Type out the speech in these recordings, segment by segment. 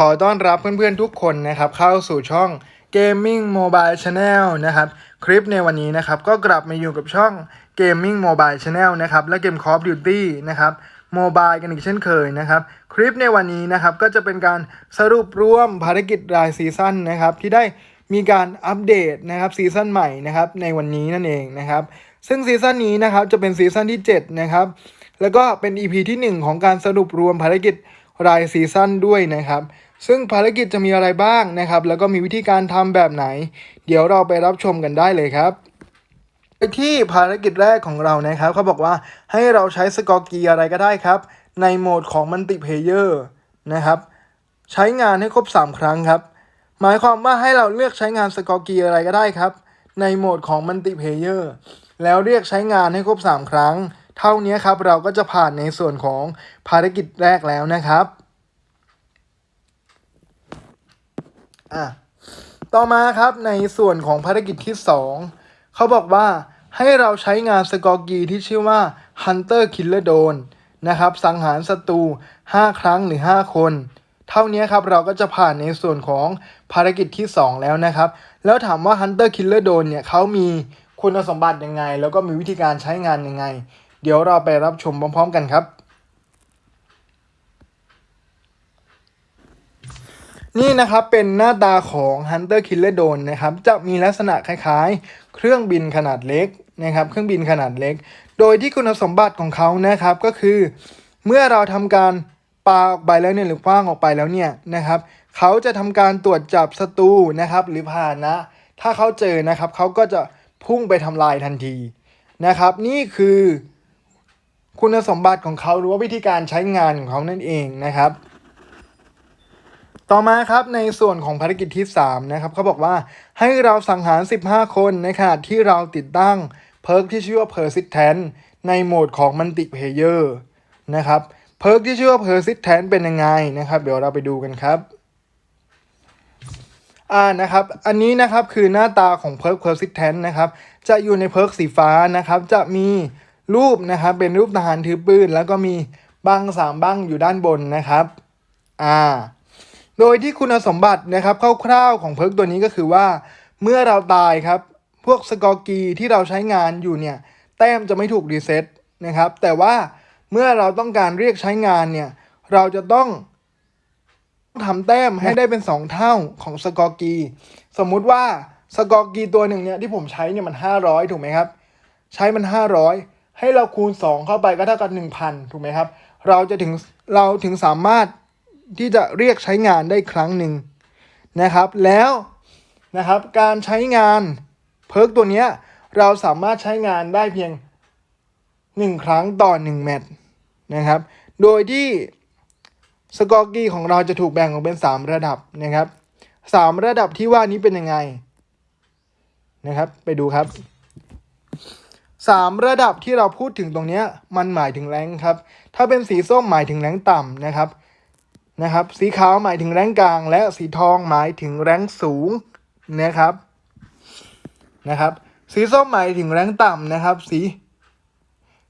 ขอต้อนรับเพื่อนๆทุกคนนะครับเข้าสู่ช่อง Gaming Mobile Channel นะครับคลิปในวันนี้นะครับก็กลับมาอยู่กับช่อง Gaming Mobile Channel นะครับและเกม Call of Duty นะครับโมบายกันอีกเช่นเคยนะครับคลิปในวันนี้นะครับก็จะเป็นการสรุปรวมภารกิจรายซีซั่นนะครับที่ได้มีการอัปเดตนะครับซีซั่นใหม่นะครับในวันนี้นั่นเองนะครับซึ่งซีซั่นนี้นะครับจะเป็นซีซั่นที่7นะครับแล้วก็เป็น EP ที่ 1 ของการสรุปรวมภารกิจรายซีซั่นด้วยนะครับ ซึ่งภารกิจจะมีอะไรบ้างนะครับ แล้วก็มีวิธีการทำแบบไหน เดี๋ยวเราไปรับชมกันได้เลยครับไปที่ภารกิจแรกของเรานะครับ เขาบอกว่าให้เราใช้สกอร์เกียอะไรก็ได้ครับ ในโหมดของมัลติเพเยอร์นะครับ ใช้งานให้ครบ 3 ครั้งครับ หมายความว่าให้เราเลือกใช้งานสกอร์เกียอะไรก็ได้ครับ ในโหมดของมัลติเพเยอร์แล้วเรียกใช้งานให้ครบ 3 ครั้ง เท่านี้ครับเราก็จะผ่านในส่วนของภารกิจแรกแล้วนะครับ อะต่อมาครับในส่วนของภารกิจที่ 2 เขาบอกว่าให้เราใช้งานสกอร์กีที่ชื่อว่า Hunter Killer Drone นะครับ สังหารศัตรู 5 ครั้งหรือ 5 คน เท่านี้ครับเราก็จะผ่านในส่วนของภารกิจที่ 2 แล้วนะครับ แล้วถามว่า Hunter Killer Drone เนี่ยเขามีคุณสมบัติยังไง แล้วก็มีวิธีการใช้งานยังไง เดี๋ยวเราไปรับชมพร้อม ๆ กันครับ นี่นะครับเป็นหน้าตาของ Hunter Killer Drone นะครับจะมีลักษณะคล้ายๆ เครื่องบินขนาดเล็กนะครับเครื่องบินขนาดเล็ก โดยที่คุณสมบัติของเขานะครับก็คือ เมื่อเราทำการปาออกไปแล้วเนี่ยหรือคว้างออกไปแล้วเนี่ยนะครับเขาจะทำการตรวจจับศัตรูนะครับหรือพาหนะ ถ้าเขาเจอนะครับเขาก็จะพุ่งไปทำลายทันทีนะครับ นี่คือคุณสมบัติของเขาหรือว่าวิธีการใช้งานของเขานั่นเองนะครับ ต่อมาครับในส่วนของภารกิจที่ 3 นะครับเขาบอกว่าให้เราสังหาร 15 คนในขณะที่เราติดตั้งเพิร์กที่ชื่อว่า Persistent ในโหมดของ Multiplayer นะครับเพิร์กที่ชื่อว่า Persistent เป็นยังไงนะครับ เดี๋ยวเราไปดูกันครับอ่านะครับอันนี้นะครับคือหน้าตาของเพิร์ก Persistent นะครับจะอยู่ในเพิร์กสีฟ้านะครับจะมีรูปนะครับเป็นรูปทหารถือปืน แล้วก็มีบังสามบังอยู่ด้านบนนะครับอ่า โดยที่คุณสมบัตินะครับคร่าวๆของเพิร์กตัวนี้ก็คือว่า เมื่อเราตายครับ พวกสกอร์กีที่เราใช้งานอยู่เนี่ย แต้มจะไม่ถูกรีเซ็ตนะครับ แต่ว่าเมื่อเราต้องการเรียกใช้งานเนี่ย เราจะต้องทำแต้มให้ได้เป็น 2 เท่าของสกอร์กี สมมุติว่าสกอร์กีตัวหนึ่งเนี่ยที่ผมใช้เนี่ยมัน 500 ถูกไหมครับ ใช้มัน 500 ให้เราคูณ 2 เข้าไปก็เท่ากับ 1,000 ถูกไหมครับ เราจะถึงเราถึงสามารถ ที่จะเรียกใช้งานได้ครั้งหนึ่งนะครับ แล้วนะครับการใช้งานเพิร์กตัวนี้เราสามารถใช้งานได้เพียง 1 ครั้งต่อ 1 แมตช์นะครับ โดยที่สกอร์กี้ของเราจะถูกแบ่งออกเป็น 3 ระดับนะครับ 3 ระดับที่ว่านี้เป็นยังไงนะครับ ไปดูครับ 3 ระดับที่เราพูดถึงตรงนี้มันหมายถึงแรงครับ ถ้าเป็นสีส้มหมายถึงแรงต่ำนะครับ นะครับ สีขาวหมายถึงแรงกลาง และสีทองหมายถึงแรงสูงนะครับนะครับ สีส้มหมายถึงแรงต่ำนะครับ สี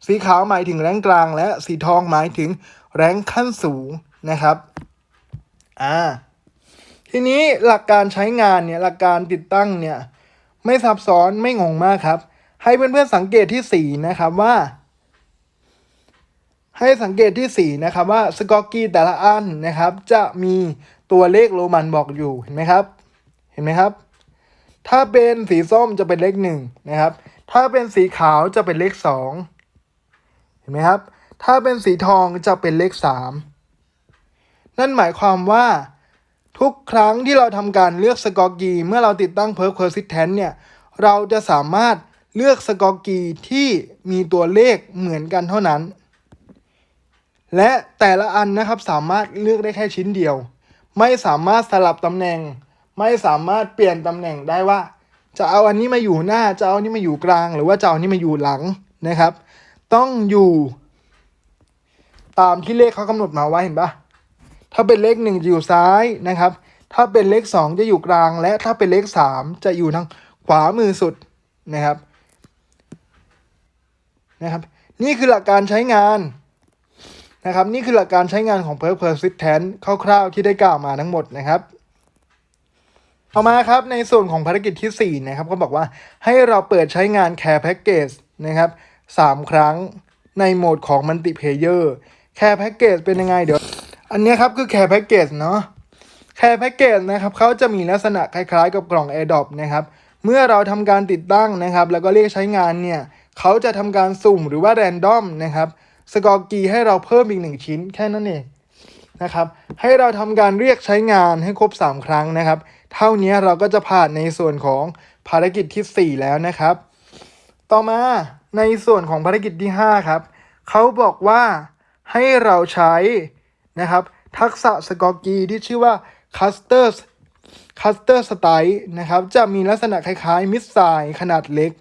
สีขาวหมายถึงแรงกลาง และสีทองหมายถึงแรงขั้นสูงนะครับอ่าทีนี้หลักการใช้งานเนี่ยหลักการติดตั้งเนี่ยไม่ซับซ้อนไม่งงมากครับ ให้เพื่อนๆสังเกตที่สีนะครับว่า ให้สังเกตที่สีนะครับว่าสกอร์กี้แต่ละอันนะครับ จะมีตัวเลขโรมันบอกอยู่เห็นไหมครับ เห็นไหมครับ ถ้าเป็นสีส้มจะเป็นเลขหนึ่งนะครับ ถ้าเป็นสีขาวจะเป็นเลขสองเห็นไหมครับ ถ้าเป็นสีทองจะเป็นเลขสามนั่นหมายความว่าทุกครั้งที่เราทำการเลือกสกอร์กีเมื่อเราติดตั้งเพิร์ p เพอร์ซิ t แทนเนี่ย เราจะสามารถเลือกสกอร์กีที่มีตัวเลขเหมือนกันเท่านั้น และแต่ละอันนะครับสามารถเลือกได้แค่ชิ้นเดียว ไม่สามารถสลับตำแหน่ง ไม่สามารถเปลี่ยนตำแหน่งได้ว่า จะเอาอันนี้มาอยู่หน้าจะเอาอันนี้มาอยู่กลาง หรือว่าจะเอาอันนี้มาอยู่หลังนะครับ ต้องอยู่ ตามที่เลขเขากำหนดมาไว้เห็นปะถ้าเป็นเลขหนึ่งจะอยู่ซ้ายนะครับ ถ้าเป็นเลขสองจะอยู่กลาง และถ้าเป็นเลขสามจะอยู่ทางขวามือสุดนะครับนะครับ นี่คือหลักการใช้งาน นะครับนี่คือหลักการใช้งานของ Perk Persistent คร่าวๆที่ได้กล่าวมาทั้งหมดนะครับต่อมาครับในส่วนของภารกิจที่ 4 นะครับก็บอกว่าให้เราเปิดใช้งาน Care Package นะครับ3ครั้งในโหมดของ Multiplayer Care Package เป็นยังไงเดี๋ยว อันนี้ครับคือ Care Package เนาะ Care Package นะครับเขาจะมีลักษณะคล้ายๆกับกล่อง AirDrop นะครับเมื่อเราทำการติดตั้งนะครับ แล้วก็เรียกใช้งานเนี่ยเขาจะทำการสุ่มหรือว่า Random นะครับ สกอร์กีให้เราเพิ่มอีกหนึ่งชิ้นแค่นั้นเองนะครับให้เราทำการเรียกใช้งานให้ครบ 3 ครั้งนะครับ เท่านี้เราก็จะผ่านในส่วนของภารกิจที่ 4 แล้วนะครับ ต่อมาในส่วนของภารกิจที่ 5 ครับเขาบอกว่าให้เราใช้นะครับทักษะสกอร์กีที่ชื่อว่า Custer Custer Strike นะครับจะมีลักษณะคล้ายๆมิสไซล์ขนาดเล็ก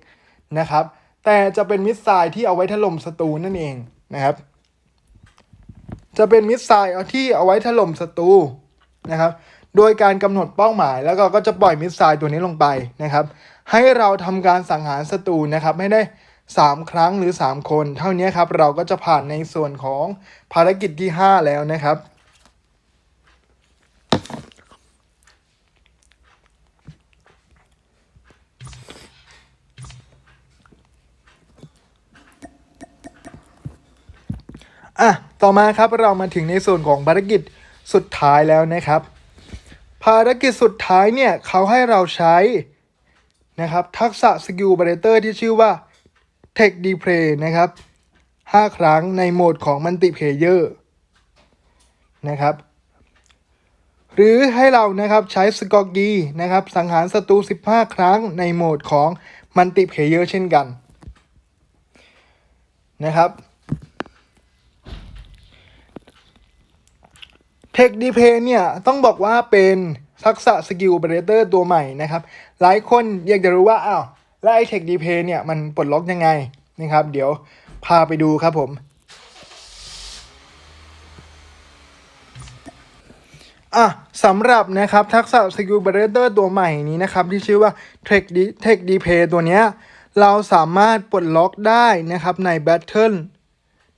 นะครับแต่จะเป็นมิสไซล์ที่เอาไว้ถล่มศัตรูนั่นเอง นะครับ จะเป็นมิสไซล์เอาที่เอาไว้ถล่มศัตรูนะครับ โดยการกำหนดเป้าหมาย แล้วก็ก็จะปล่อยมิสไซล์ตัวนี้ลงไปนะครับ ให้เราทำการสังหารศัตรูนะครับให้ได้ 3 ครั้งหรือ 3 คน เท่านี้ครับเราก็จะผ่านในส่วนของภารกิจที่ 5 แล้วนะครับ อะ ต่อมาครับเรามาถึงในส่วนของภารกิจสุดท้ายแล้วนะครับ ภารกิจสุดท้ายเนี่ยเขาให้เราใช้นะครับทักษะสกิลบรเตอร์ที่ชื่อว่า Tech d e p l a y นะครับ 5 ครั้งในโหมดของ Multiplayer นะครับ หรือให้เรานะครับใช้สกอร์กีนะครับสังหารศัตรู 15 ครั้งในโหมดของ Multiplayer เช่นกันนะครับ เทคดีเพเนี่ยต้องบอกว่าเป็นทักษะสกิลเบรเตอร์ตัวใหม่นะครับ หลายคนอยากจะรู้ว่าอ้าวแล้วไอ้เทคดีเพเนี่ยมันปลดล็อกยังไงนะครับ เดี๋ยวพาไปดูครับผม อะสำหรับนะครับทักษะสกิลเบรเตอร์ตัวใหม่นี้นะครับ ที่ชื่อว่า Tech D Tech D p a y ตัวเนี้ยเราสามารถปลดล็อกได้นะครับใน Battle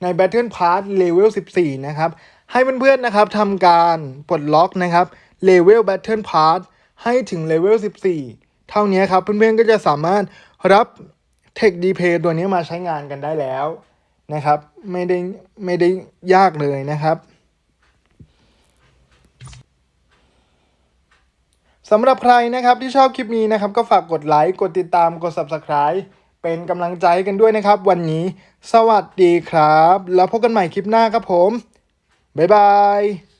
ใน Battle Pass Level 14 นะครับ ให้เพื่อนๆนะครับทำการปลดล็อกนะครับ Level Battle Pass ให้ถึง Level 14 เท่านี้ครับ เพื่อนๆก็จะสามารถรับ Tech d p a y ตัวนี้มาใช้งานกันได้แล้วนะครับ ไม่ได้ไม่ได้ยากเลยนะครับสำหรับใครนะครับที่ชอบคลิปนี้นะครับ ก็ฝากกดไลค์ กดติดตาม กด Subscribe เป็นกำลังใจกันด้วยนะครับ วันนี้ สวัสดีครับ แล้วพบกันใหม่คลิปหน้าครับผม บ๊ายบาย